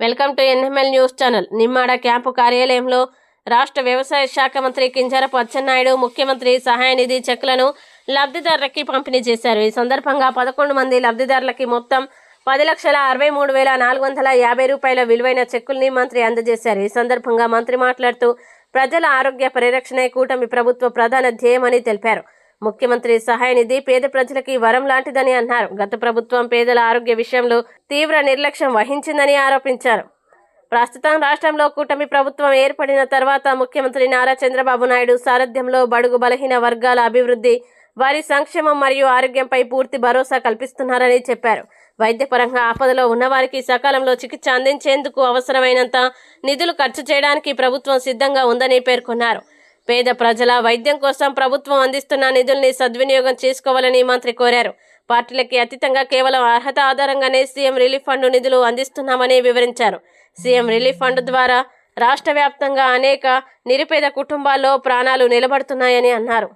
Welcome to NML news channel. Nimmada camp కార్యాలయంలో రాష్ట్ర వ్యవసాయ శాఖ మంత్రి కింజరపు అచ్చెన్నాయుడు ముఖ్యమంత్రి సహాయ నిధి చెక్కులను లబ్ధిదారులకి పంపిణీ చేశారు. ఈ సందర్భంగా పదకొండు మంది లబ్ధిదారులకి మొత్తం పది లక్షల అరవై మూడు వేల నాలుగు వందల యాభై రూపాయల విలువైన చెక్కుల్ని మంత్రి అందజేశారు. ఈ సందర్భంగా మంత్రి మాట్లాడుతూ ప్రజల ఆరోగ్య పరిరక్షణే కూటమి ప్రభుత్వ ప్రధాన ధ్యేయమని తెలిపారు. ముఖ్యమంత్రి సహాయ నిధి పేద ప్రజలకి వరం లాంటిదని అన్నారు. గత ప్రభుత్వం పేదల ఆరోగ్య విషయంలో తీవ్ర నిర్లక్ష్యం వహించిందని ఆరోపించారు. ప్రస్తుతం రాష్ట్రంలో కూటమి ప్రభుత్వం ఏర్పడిన తర్వాత ముఖ్యమంత్రి నారా చంద్రబాబు నాయుడు సారథ్యంలో బడుగు బలహీన వర్గాల అభివృద్ధి వారి సంక్షేమం మరియు ఆరోగ్యంపై పూర్తి భరోసా కల్పిస్తున్నారని చెప్పారు. వైద్యపరంగా ఆపదలో ఉన్నవారికి సకాలంలో చికిత్స అందించేందుకు అవసరమైనంత నిధులు ఖర్చు చేయడానికి ప్రభుత్వం సిద్ధంగా ఉందని పేర్కొన్నారు. పేద ప్రజల వైద్యం కోసం ప్రభుత్వం అందిస్తున్న నిధుల్ని సద్వినియోగం చేసుకోవాలని మంత్రి కోరారు. పార్టీలకి అతీతంగా కేవలం అర్హత ఆధారంగానే సీఎం రిలీఫ్ ఫండ్ నిధులు అందిస్తున్నామని వివరించారు. సీఎం రిలీఫ్ ఫండ్ ద్వారా రాష్ట్ర వ్యాప్తంగా అనేక నిరుపేద కుటుంబాల్లో ప్రాణాలు నిలబడుతున్నాయని అన్నారు.